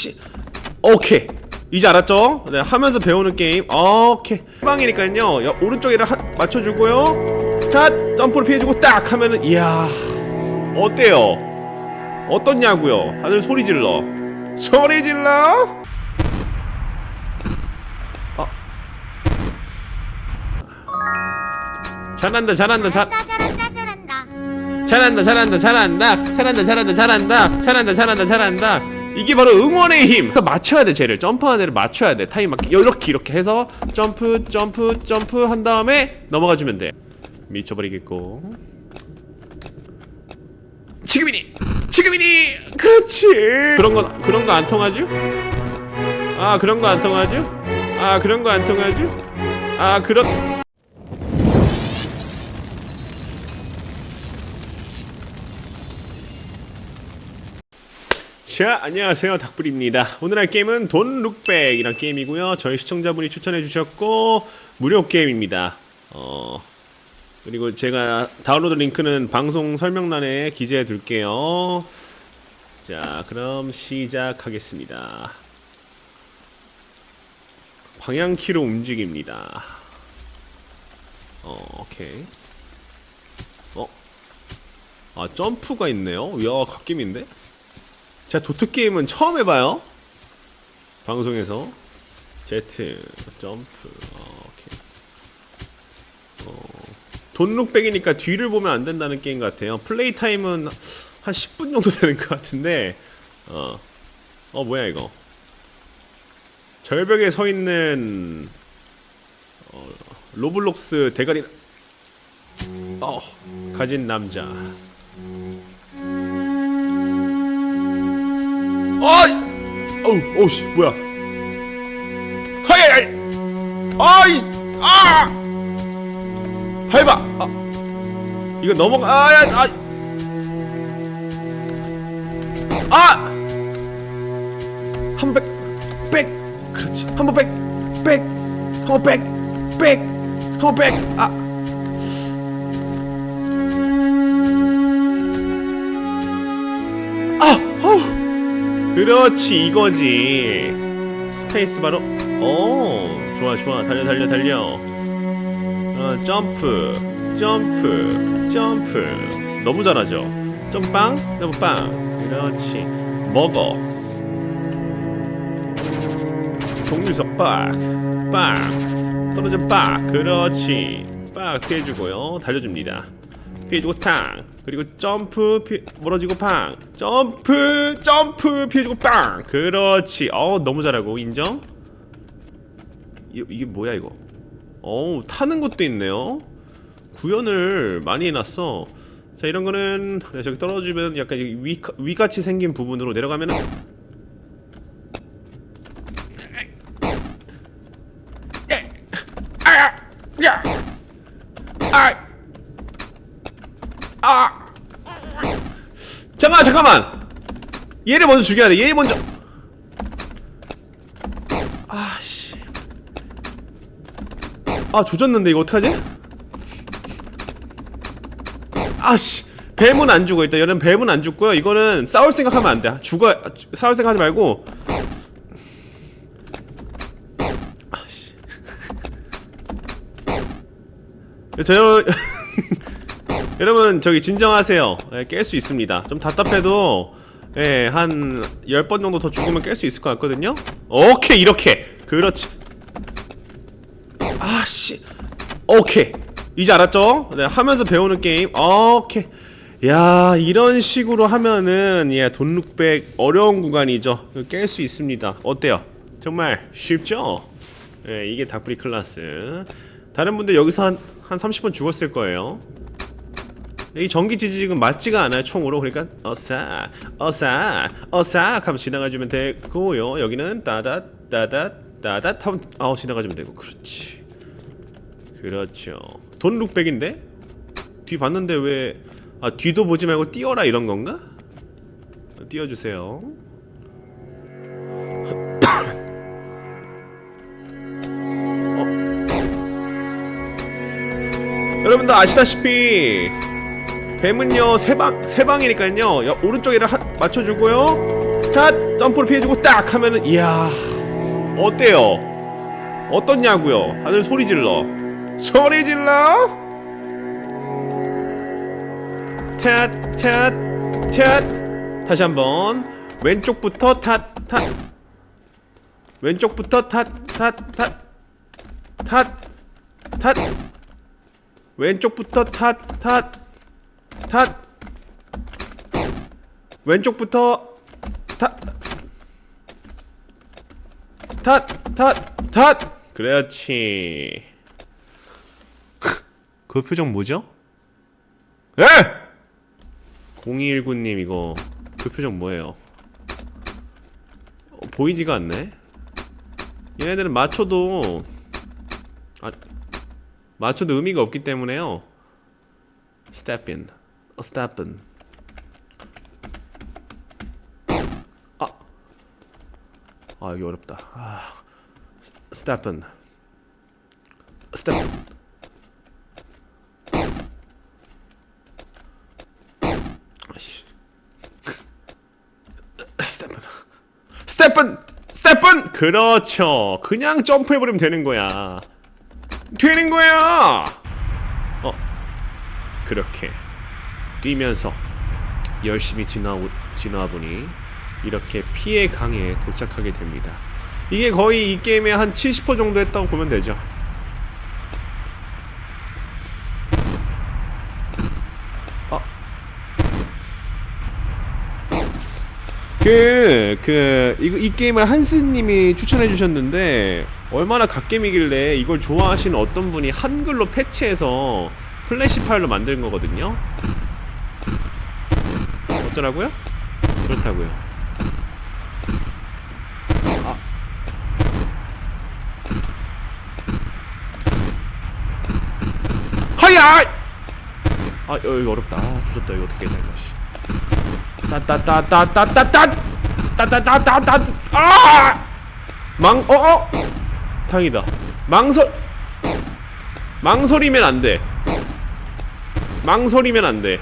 씨. 오케이. 이제 알았죠? 네, 하면서 배우는 게임. 오케이. 해방이니까요. 야, 오른쪽에를 하, 맞춰주고요. 자 점프를 피해주고 딱 하면은 이야. 어때요? 어떻냐고요? 다들 소리 질러. 소리 질러? 어. 잘한다 잘한다 잘 잘한다 잘한다 잘한다. 잘한다 잘한다 잘한다. 잘한다 잘한다 잘한다. 잘한다 잘한다 잘한다 이게 바로 응원의 힘. 그러니까 맞춰야 돼 쟤를. 점프하는 애를 맞춰야 돼. 타임 맞게 이렇게 이렇게 해서 점프 점프 점프 한 다음에 넘어가 주면 돼. 미쳐버리겠고. 지금이니! 지금이니! 그렇지! 그런 거 그런 거 안 통하죠? 아 그런 거 안 통하죠? 아 그런 거 안 통하죠? 아 그런 자, 안녕하세요. 닭불입니다. 오늘 할 게임은 돈 룩백이란 게임이고요. 저희 시청자분이 추천해 주셨고 무료 게임입니다. 어 그리고 제가 다운로드 링크는 방송 설명란에 기재해 둘게요. 자, 그럼 시작하겠습니다. 방향키로 움직입니다. 어, 오케이. 어? 아, 점프가 있네요. 이야, 갓김인데? 제가 도트 게임은 처음 해봐요. 방송에서 Z 점프 어, 오케이. 어, 돈룩백이니까 뒤를 보면 안 된다는 게임 같아요. 플레이 타임은 한 10분 정도 되는 것 같은데 어, 어 뭐야 이거? 절벽에 서 있는 어, 로블록스 대가리 어 가진 남자. 아이! 어우, 어우, 씨, 뭐야. 하이! 아이! 아! 밟아! 아! 이거 넘어가, 아, 야, 아! 아! 한 번 백, 백! 그렇지. 한 번 백, 백! 한 번 백, 백! 한 번 백! 아! 아! 그렇지 이거지. 스페이스 바로 오 좋아 좋아. 달려 달려 달려. 어 점프 점프 점프. 너무 잘하죠? 점빵? 점빵. 그렇지. 먹어. 종류석 빡빡 떨어져 빡. 그렇지. 빡 피해주고요. 달려줍니다 피해주고 탕. 그리고 점프 피 멀어지고 팡 점프 점프 피해주고 빵. 그렇지. 어 너무 잘하고. 인정? 이, 이게 뭐야 이거? 어 타는 것도 있네요. 구현을 많이 해놨어. 자 이런 거는 네, 저기 떨어지면 약간 이 위, 위같이 생긴 부분으로 내려가면은 야! 아! 아! 잠깐 잠깐만. 얘를 먼저 죽여야 돼. 얘 먼저. 아씨. 아 조졌는데 이거 어떡하지? 아씨. 뱀은 안 죽어 일단 얘는 뱀은 안 죽고요. 이거는 싸울 생각하면 안 돼. 죽어 싸울 생각하지 말고. 아씨. 저 여러분 저기 진정하세요. 예, 깰수 있습니다. 좀 답답해도 예, 한 10번 정도 더 죽으면 깰 수 있을 것 같거든요. 오케이 이렇게. 그렇지. 아씨. 오케이. 이제 알았죠? 네, 하면서 배우는 게임. 오케이. 야 이런 식으로 하면은 예, 돈룩백 어려운 구간이죠. 깰 수 있습니다. 어때요? 정말 쉽죠? 예, 이게 닭브리 클라스. 다른 분들 여기서 한, 한 30번 죽었을 거예요 이 전기 지지직은 맞지가 않아요 총으로. 그러니까 어싹 어싹 어싹 하면 지나가주면 되고요. 여기는 따닷 따닷 따닷 하면 어 지나가주면 되고. 그렇지. 그렇죠. 돈 룩백인데? 뒤 봤는데 왜 아 뒤도 보지 말고 뛰어라 이런 건가? 뛰어주세요. 여러분들 아시다시피 뱀은요 세방 세방이니까요. 야, 오른쪽에를 하, 맞춰주고요. 자 점프를 피해주고 딱 하면은 이야 어때요? 어떻냐고요? 다들 소리 질러. 소리 질러? 탓탓탓. 다시 한번. 왼쪽부터 탓탓. 왼쪽부터 탓탓탓. 탓탓. 왼쪽부터 탓탓 탓 왼쪽부터 탓 탓, 탓, 탓. 그렇지. 그 표정 뭐죠? 에! 0219님 이거 그 표정 뭐예요? 어, 보이지가 않네. 얘네들은 맞춰도 아 맞춰도 의미가 없기 때문에요. Step in, 어, step in. 아 여기 어렵다. 아, 스테픈. 스테픈. 아씨. 스테픈. 스테픈. 스테픈. 그렇죠. 그냥 점프해 버리면 되는 거야. 되는 거야. 어. 그렇게 뛰면서 열심히 지나 지나와 보니 이렇게 피해 강에 도착하게 됩니다. 이게 거의 이 게임의 한 70% 정도 했다고 보면 되죠. 아. 그, 그, 이, 이 게임을 한스님이 추천해 주셨는데, 얼마나 갓겜이길래 이걸 좋아하시는 어떤 분이 한글로 패치해서 플래시 파일로 만든 거거든요? 어쩌라고요? 그렇다고요. 하야! 아 어, 이거 어렵다. 아 주셨다 이거 어떻게 해야 이거 씨. 따따따따따따따 따따따따따 아! 망 어어 다행이다. 망설 망설이면 안 돼. 망설이면 안 돼.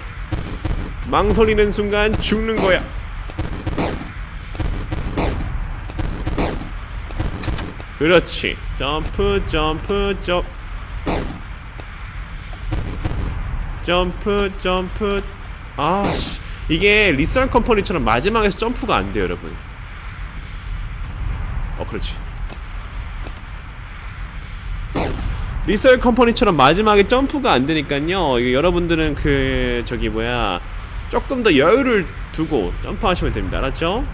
망설이는 순간 죽는 거야. 그렇지. 점프 점프 점프 점프 점프. 아 씨 이게 리썰 컴퍼니처럼 마지막에서 점프가 안 돼요 여러분. 어 그렇지. 리썰 컴퍼니처럼 마지막에 점프가 안 되니까요. 여러분들은 그 저기 뭐야 조금 더 여유를 두고 점프하시면 됩니다. 알았죠?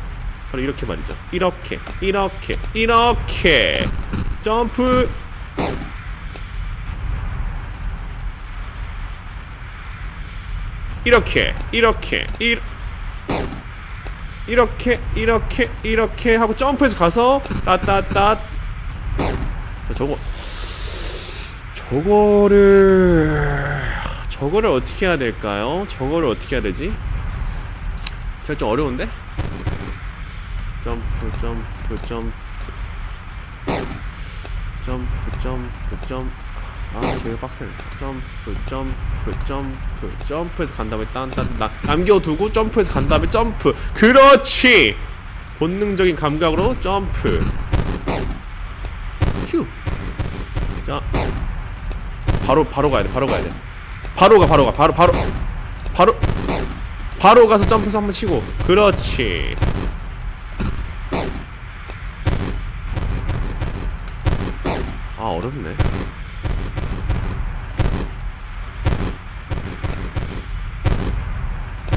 바로 이렇게 말이죠. 이렇게 이렇게 이렇게. 점프. 이렇게 이렇게 이 이렇게 이렇게 이렇게 하고 점프해서 가서 따따따. 저거 저거를 저거를 어떻게 해야 될까요? 저거를 어떻게 해야 되지? 제가 좀 어려운데? 점프 점프 점프. 점프 점프 점프 아 제가 빡세네. 점프 점프 점프. 점프해서 간 다음에 딴딴 나 남겨두고 점프해서 간 다음에 점프. 그렇지! 본능적인 감각으로 점프. 휴 자. 바로 바로 가야 돼 바로 가야 돼 바로 가 바로 가. 바로 바로. 바로 바로 가서 점프해서 한번 치고. 그렇지. 아 어렵네.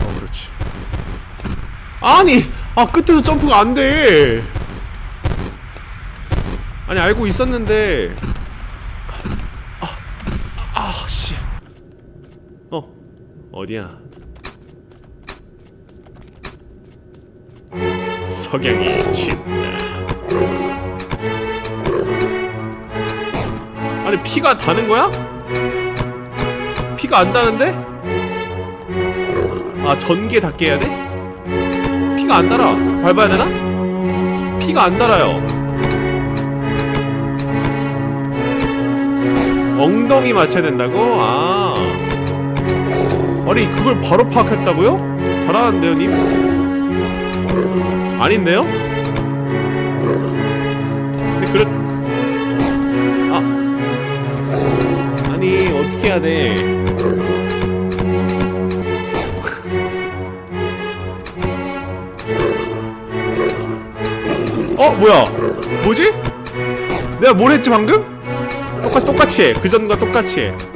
어 그렇지. 아니 아 끝에서 점프가 안돼. 아니 알고 있었는데 아아씨 어 어디야 석양이 친다 아니 피가 다는 거야? 피가 안 다는데? 아 전개 닿게 해야 돼? 피가 안 달아 밟아야 되나? 피가 안 달아요 엉덩이 맞춰야 된다고? 아 아니 그걸 바로 파악했다고요? 잘하는데요 님? 아닌데요? 근데 그렇 아 아니 어떻게 해야 돼? 어 뭐야? 뭐지? 내가 뭘 했지 방금? 똑같 똑같이 해. 그 전과 똑같이 해.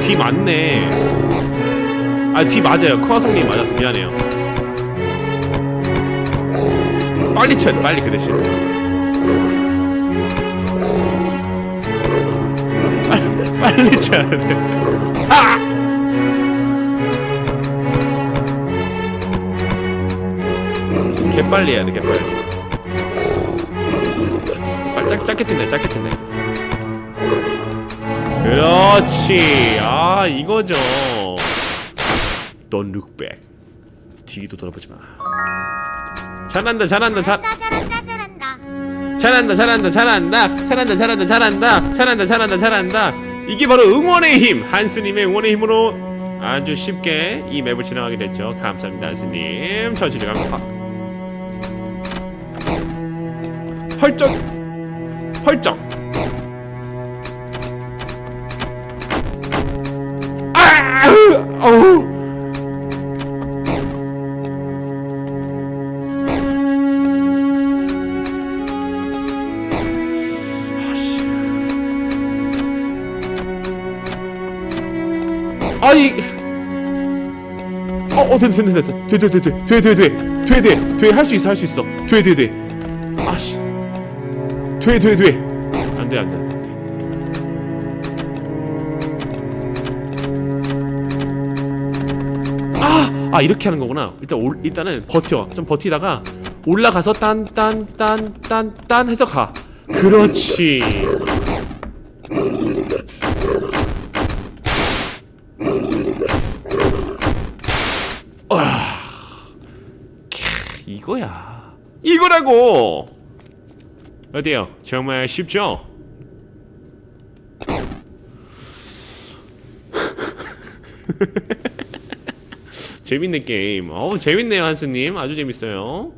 뒤 맞네. 아, 뒤 맞아요. 크화성님 맞았어. 미안해요. 빨리 쳐야 돼, 빨리 그 대신. 빨리, 빨리 쳐야 돼. 아! 개빨리 해야 돼, 개빨리. 빨리 짧, 짧게 뛴다, 짧게 뛴다. 그렇지. 아, 이거죠. Don't look back. 뒤도 돌아보지 마. 잘한다, 잘한다, 잘, 잘한다 잘한다 잘한다 잘한다, 잘한다, 잘한다, 잘한다, 잘한다, 잘한다, 잘한다, 잘한다. 이게 바로 응원의 힘. 한스님의 응원의 힘으로 아주 쉽게 이 맵을 진행하게 됐죠. 감사합니다, 한스님. 전시를 갑니다. 펄쩍, 펄쩍. 어, 어, 됐다, 됐다, 됐다. 돼, 돼, 돼, 돼, 돼, 돼, 돼, 돼, 돼, 돼, 할 수 있어, 할 수 있어. 돼, 돼, 돼. 아씨, 돼, 돼, 돼. 안 돼, 안 돼, 안 돼. 아, 아 이렇게 하는 거구나. 일단 올, 일단은 버텨. 좀 버티다가 올라가서 딴, 딴, 딴, 딴, 딴 해서 가. 그렇지. 이거야. 이거라고. 어때요? 정말 쉽죠? 재밌는 게임. 어우 재밌네요 한수님. 아주 재밌어요.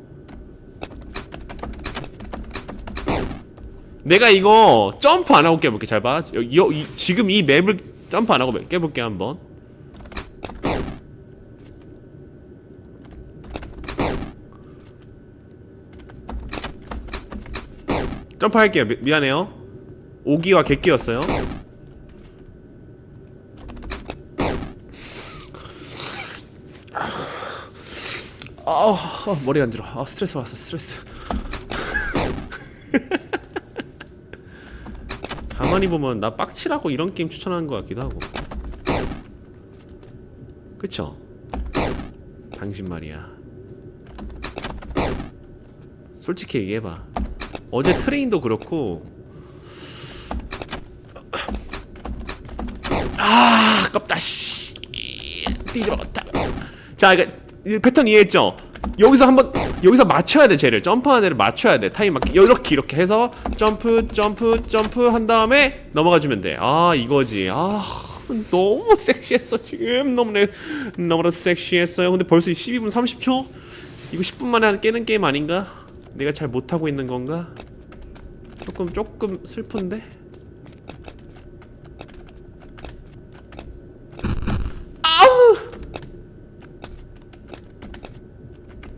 내가 이거 점프 안 하고 깨볼게. 잘 봐. 여, 여, 이, 지금 이 맵을 점프 안 하고 깨볼게 한번. 점프할게요. 미, 미안해요. 오기와 객기였어요. 아, 아 머리 안 들어. 아 스트레스 왔어 스트레스. 가만히 보면 나 빡치라고 이런 게임 추천하는 것 같기도 하고. 그쵸? 당신 말이야. 솔직히 얘기해봐. 어제 트레인도 그렇고. 아 아깝다 씨. 뒤집어갔다. 자이 패턴 이해했죠? 여기서 한번 여기서 맞춰야 돼 쟤를. 점프하는 애를 맞춰야 돼. 타임 맞게 이렇게 이렇게 해서 점프 점프 점프 한 다음에 넘어가 주면 돼아 이거지. 아 너무 섹시했어 지금. 너무나 너무나 섹시했어요. 근데 벌써 12분 30초? 이거 10분 만에 깨는 게임 아닌가? 내가 잘 못하고 있는 건가? 조금 조금 슬픈데? 아우!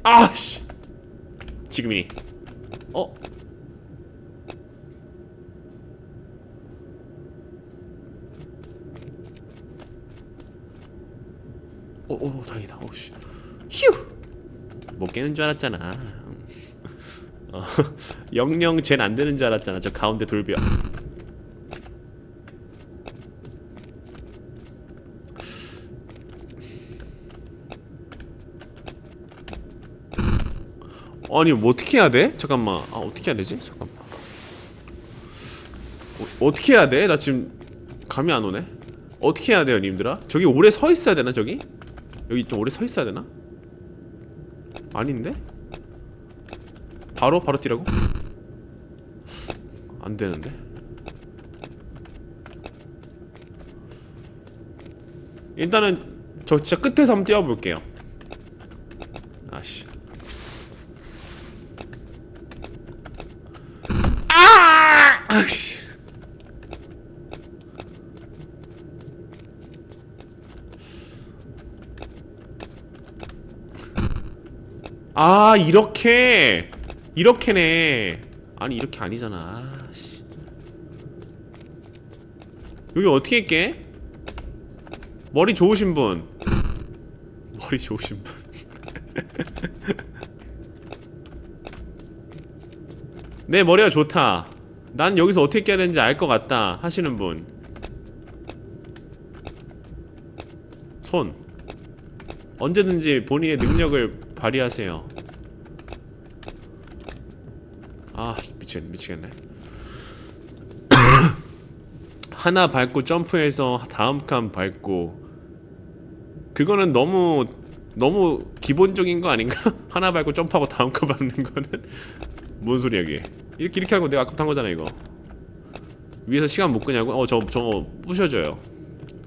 아씨 지금이니 어? 어, 어, 다행이다. 어, 씨. 휴! 못 깨는 줄 알았잖아. 어, 영영 쟨 안 되는 줄 알았잖아. 저 가운데 돌비야. 아니 뭐 어떻게 해야 돼? 잠깐만. 아 어떻게 해야 되지? 잠깐만. 어, 어떻게 해야 돼? 나 지금 감이 안 오네. 어떻게 해야 돼요, 님들아? 저기 오래 서 있어야 되나 저기? 여기 좀 오래 서 있어야 되나? 아닌데? 바로 바로 뛰라고? 안 되는데. 일단은 저 진짜 끝에서 한번 뛰어볼게요 아씨 아! 아씨 아 이렇게 이렇게네. 아니 이렇게 아니잖아. 아씨. 여기 어떻게 깨? 머리 좋으신 분. 머리 좋으신 분. 내 머리가 좋다. 난 여기서 어떻게 깨야 되는지 알 것 같다 하시는 분. 손. 언제든지 본인의 능력을 발휘하세요. 아 미치겠네 미치겠네. 하나 밟고 점프해서 다음 칸 밟고 그거는 너무 너무 기본적인 거 아닌가? 하나 밟고 점프하고 다음 칸 밟는 거는 뭔 소리야 이게? 이렇게 이렇게 하고 내가 아까 탄 거잖아 이거. 위에서 시간 못 끄냐고? 어저 저거 부셔져요.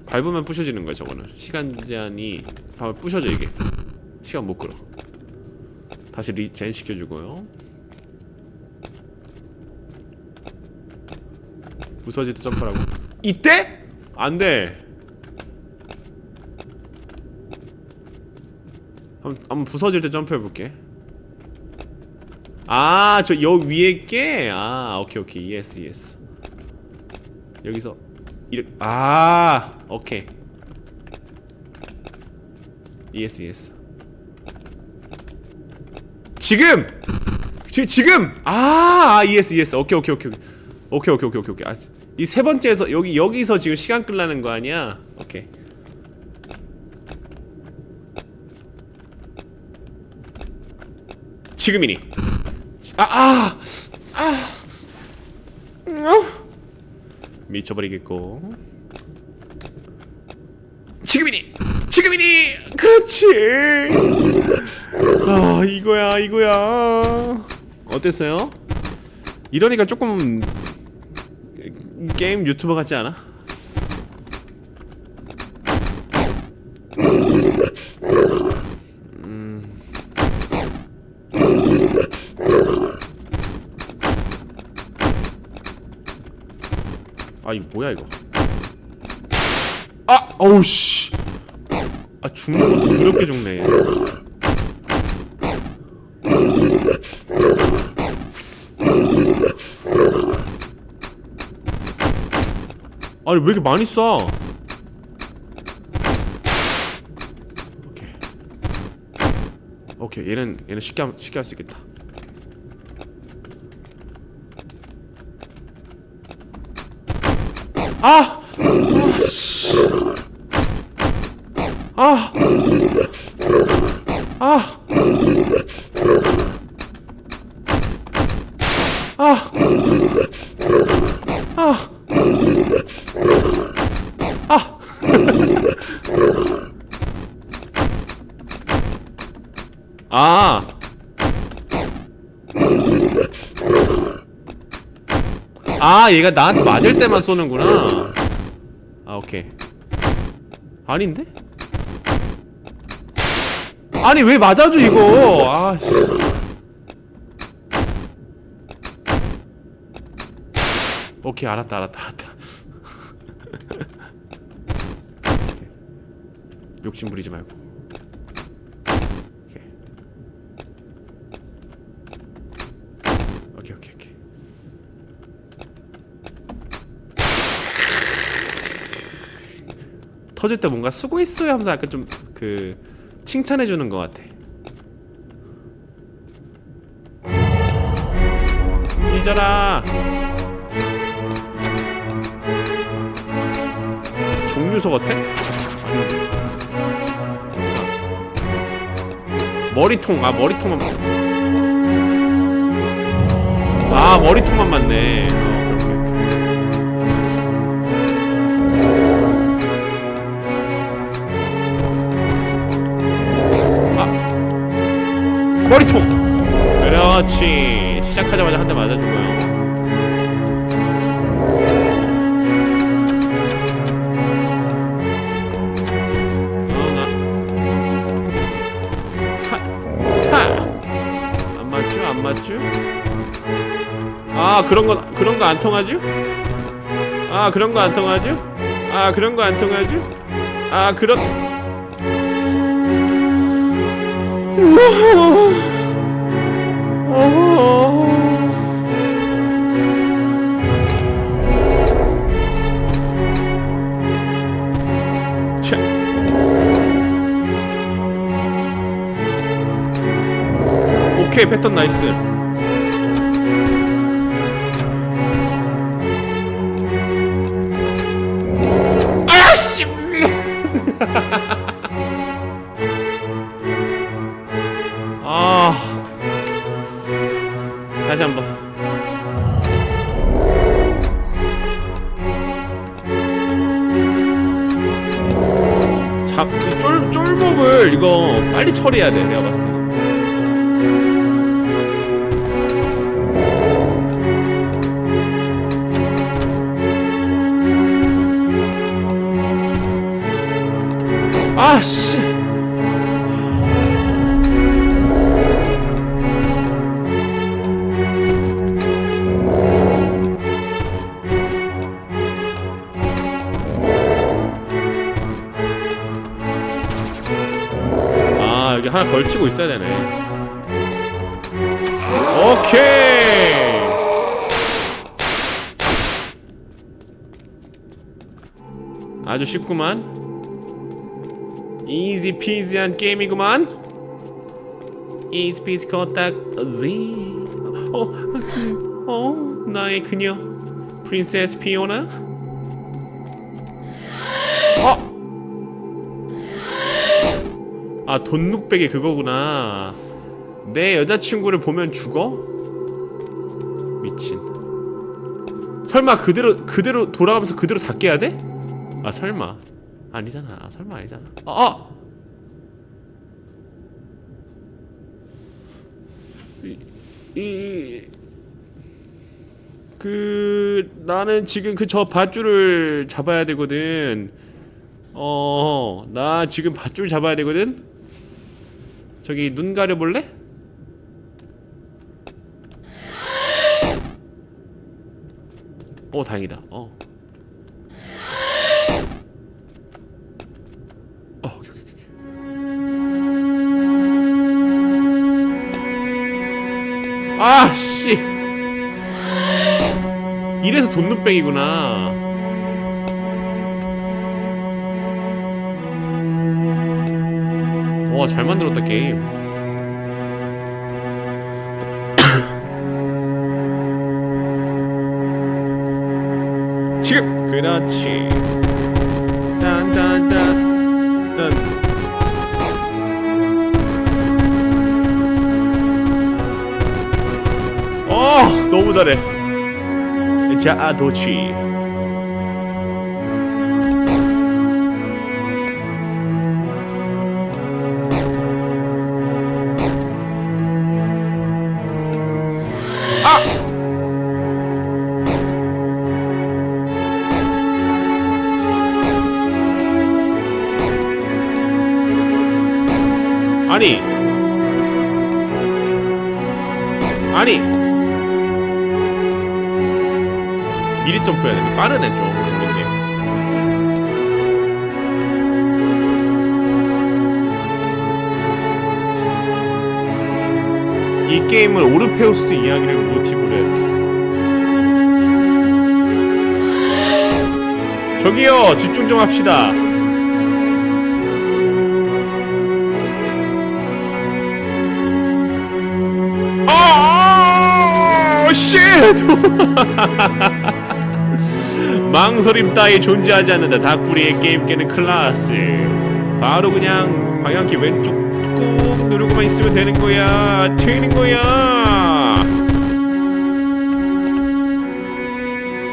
밟으면 부셔지는 거야 저거는 시간 제한이 밟 부셔져 이게 시간 못 끌어 다시 리젠 시켜주고요 부서질 때 점프라고. 이때? 안돼. 한번, 한번 부서질 때 점프해볼게. 아저 여 위에 게? 아 오케이 오케이. 예스 예스 여기서 이렇게 아. 오케이. 예스 예스 지금! 지, 지금! 아 예스 예스 오케이 오케이 오케이. 오케이 오케이 오케이 오케이 오케이. 아, 이 세 번째에서 여기 여기서 지금 시간 끌라는 거 아니야? 오케이. 지금이니. 아아아. 아, 아. 어? 미쳐버리겠고. 지금이니. 지금이니. 그렇지. 아 이거야 이거야. 어땠어요? 이러니까 조금 게임 유튜버 같지 않아? 음. 아 이거 뭐야 이거 아 어우 씨 아 죽는 것도 더럽게 죽네 아니 왜 이렇게 많이 쏴? 오케이. 얘는 얘는 쉽게 하- 쉽게 할 수 있겠다. 아! 아, 씨. 아! 아! 아! 아! 아! 아! 아 얘가 나한테 맞을 때만 쏘는구나. 아 오케이. 아닌데? 아니 왜 맞아줘 이거? 아씨. 오케이 알았다 알았다 알았다. 욕심 부리지 말고 오케이 오케이 오케이 오케이 터질 때 뭔가 수고했어요 하면서 약간 좀 그 칭찬해 주는 것 같아. 잊어라. 종류소 같아? 머리통 아 머리통만 아 머리통만 맞네. 머리통 그렇지 시작하자마자 한 대 맞아주고요 맞죠? 아 그런 거 그런 거 안 통하죠? 아 그런 거 안 통하죠? 아 그런 거 안 통하죠? 아 그런 오케이 패턴 나이스 처리해야 돼 내가 하나 걸치고 있어야 되네. 오케이! 아주 쉽구만. 이지 피지한 게임이구만. 이지 피지 코딱 지 어, 그, 어, 나의 그녀. 프린세스 피오나 아 돈룩백이 그거구나 내 여자친구를 보면 죽어? 미친 설마 그대로 그대로 돌아가면서 그대로 다 깨야 돼? 아 설마 아니잖아 아, 설마 아니잖아 아, 아! 이, 이, 그 나는 지금 그 저 밧줄을 잡아야 되거든 어, 나 지금 밧줄 잡아야 되거든. 저기 눈 가려 볼래? 어, 다행이다. 어. 어. 아, 씨. 이래서 돈눈뱅이구나. 와, 잘 만들었다, 게임. 지금! 그렇지. 어, 너무 잘해. 자, 도치. 아니. 아니. 미리 점프해야 돼 빠르네 좀 이게. 이 게임을 오르페우스 이야기를 모티브로 했다 저기요 집중 좀 합시다 쉣! 망설임 따위 존재하지 않는다. 닭부리의 게임 깨는 클라스. 바로 그냥 방향키 왼쪽 꾹 누르고만 있으면 되는 거야. 되는 거야.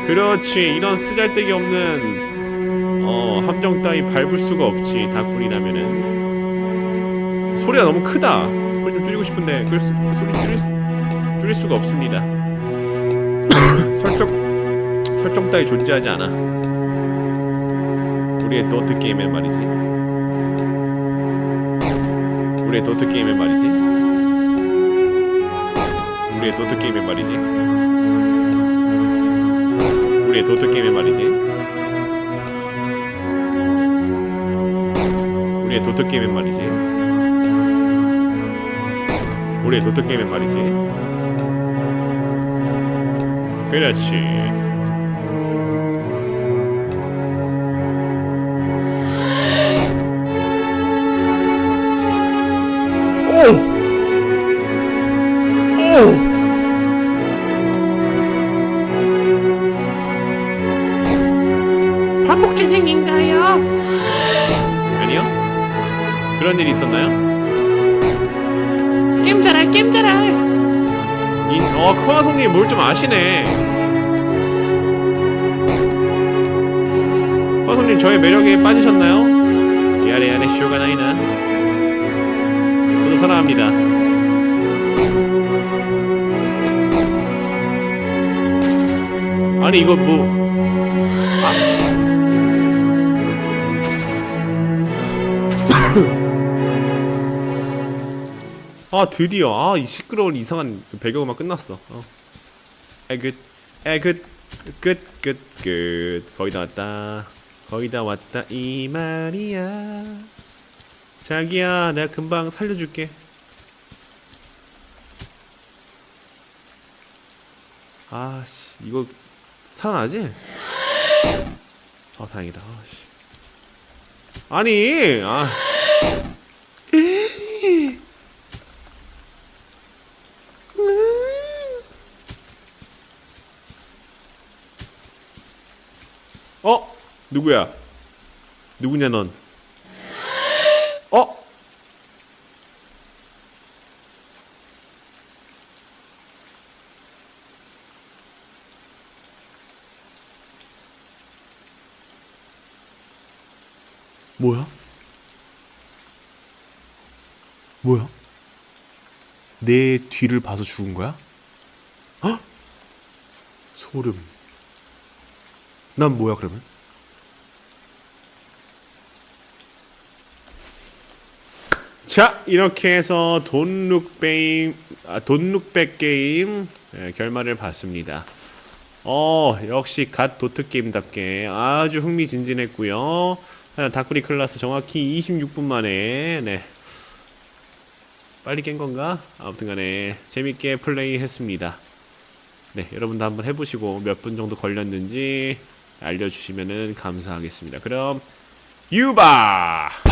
그렇지. 이런 쓰잘데기 없는 어, 함정 따위 밟을 수가 없지. 닭부리라면은 소리가 너무 크다. 소리 좀 줄이고 싶은데 그 소리 줄일, 수- 줄일 수가 없습니다. 설정 설정 따위 존재하지 않아. 우리의 도트 게임엔 말이지. 우리의 도트 게임엔 말이지. 우리의 도트 게임의 말이지. 우리의 도트 게임의 말이지. 우리의 도트 게임의 말이지. 우리의 도트 게임의 말이지. 그렇지. 오! 오! 반복 재생인가요? 아니요? 그런 일이 있었나요? 게임 잘할 게임 잘할 인, 어, 크와송님 뭘좀 아시네. 크와송님 저의 매력에 빠지셨나요? 야래 야래 쇼가 나이나. 저도 사랑합니다. 아니 이거 뭐 아 드디어. 아 이 시끄러운 이상한 그 배경음악 끝났어. 어. 에굿. 에굿. 끝끝끝 거의 다 왔다. 거의 다 왔다 이 말이야. 자기야 내가 금방 살려줄게. 아씨. 이거 살아나지? 아 다행이다. 아씨. 아니 아 어? 누구야? 누구냐 넌? 어? 뭐야? 뭐야? 내 뒤를 봐서 죽은 거야? 헉? 소름. 난 뭐야 그러면? 자 이렇게 해서 돈룩베임 아, 돈룩백 게임 예, 결말을 봤습니다. 어 역시 갓 도트 게임답게 아주 흥미진진했고요. 아, 다쿠리 클라스 정확히 26분 만에 네 빨리 깬 건가? 아무튼간에 재밌게 플레이했습니다. 네 여러분도 한번 해보시고 몇 분 정도 걸렸는지 알려주시면 감사하겠습니다. 그럼 유바.